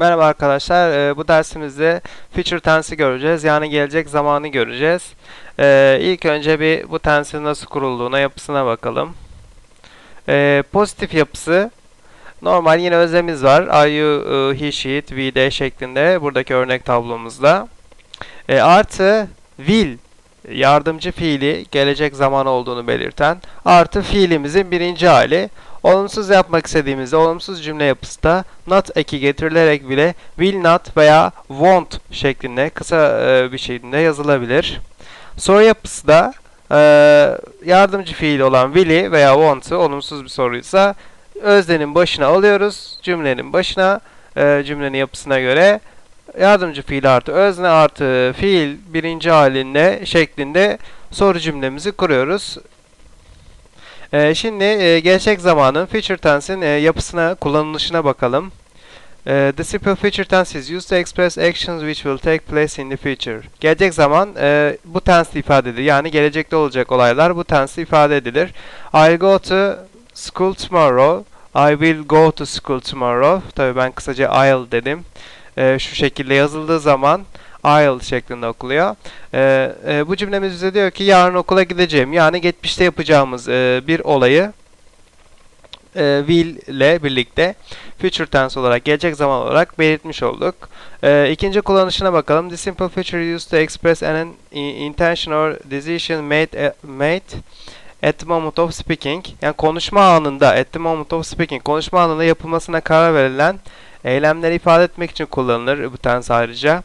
Merhaba arkadaşlar. Ee, bu dersimizde future tense'i göreceğiz. Yani gelecek zamanı göreceğiz. Ee, ilk önce bir bu tense'in nasıl kurulduğuna, yapısına bakalım. Ee, pozitif yapısı normal yine özlemiz var. Are you, e, he, she, it, we, they şeklinde buradaki örnek tablomuzda. Ee, artı will yardımcı fiili gelecek zaman olduğunu belirten artı fiilimizin birinci hali. Olumsuz yapmak istediğimizde olumsuz cümle yapısı da not eki getirilerek bile will not veya won't şeklinde kısa e, bir şekilde yazılabilir. Soru yapısı da e, yardımcı fiil olan will'i veya want'ı olumsuz bir soruysa öznenin başına alıyoruz. Cümlenin başına e, cümlenin yapısına göre yardımcı fiil artı özne artı fiil birinci halinde şeklinde soru cümlemizi kuruyoruz. Ee, şimdi e, gelecek zamanın future tense'in e, yapısına, kullanılışına bakalım. E, the simple future tense is used to express actions which will take place in the future. Gelecek zaman e, bu tense ifade edilir. Yani gelecekte olacak olaylar bu tense ifade edilir. I'll go to school tomorrow. I will go to school tomorrow. Tabii ben kısaca I'll dedim. E, şu şekilde yazıldığı zaman I'll şeklinde okuluyor. Ee, e, bu cümlemiz bize diyor ki yarın okula gideceğim. Yani geçmişte yapacağımız e, bir olayı e, will ile birlikte future tense olarak, gelecek zaman olarak belirtmiş olduk. E, ikinci kullanışına bakalım. The simple future used to express an intention or decision made, a, made at the moment of speaking. Yani konuşma anında, at the moment of speaking, konuşma anında yapılmasına karar verilen eylemleri ifade etmek için kullanılır bu tense ayrıca.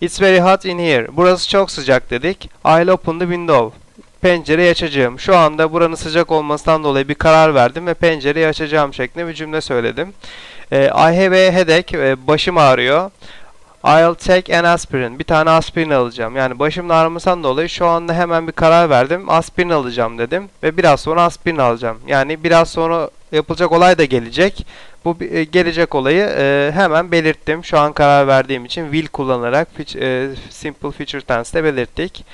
It's very hot in here. Burası çok sıcak dedik. I'll open the window. Pencereyi açacağım. Şu anda buranın sıcak olmasından dolayı bir karar verdim ve pencereyi açacağım şeklinde bir cümle söyledim. E, I have a headache. E, başım ağrıyor. I'll take an aspirin. Bir tane aspirin alacağım. Yani başımın ağrımasından dolayı şu anda hemen bir karar verdim. Aspirin alacağım dedim. Ve biraz sonra aspirin alacağım. Yani biraz sonra yapılacak olay da gelecek. Bu e, gelecek olayı e, hemen belirttim. Şu an karar verdiğim için will kullanarak e, simple future tense'te belirttik.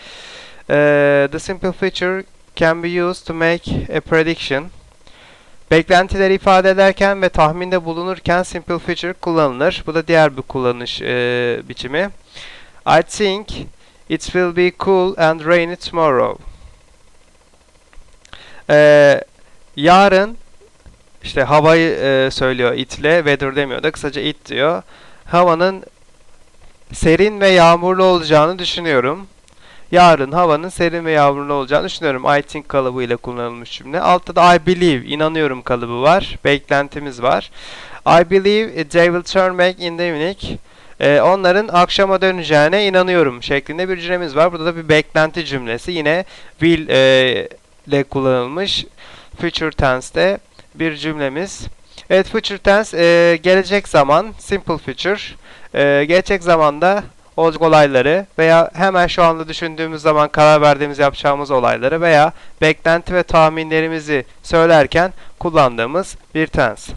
The simple future can be used to make a prediction. Beklentileri ifade ederken ve tahminde bulunurken simple future kullanılır. Bu da diğer bir kullanış e, biçimi. I think it will be cool and rainy tomorrow. E, yarın işte havayı e, söylüyor itle, weather demiyor da kısaca it diyor. Havanın serin ve yağmurlu olacağını düşünüyorum. Yarın havanın serin ve yağmurlu olacağını düşünüyorum. I think kalıbı ile kullanılmış cümle. Altta da I believe, inanıyorum kalıbı var. Beklentimiz var. I believe they will turn back in the evening. Ee, onların akşama döneceğine inanıyorum şeklinde bir cümlemiz var. Burada da bir beklenti cümlesi. Yine will e, ile kullanılmış future tense'te bir cümlemiz. Evet future tense e, gelecek zaman simple future. E, gelecek zamanda olacak olayları veya hemen şu anda düşündüğümüz zaman karar verdiğimiz yapacağımız olayları veya beklenti ve tahminlerimizi söylerken kullandığımız bir tense.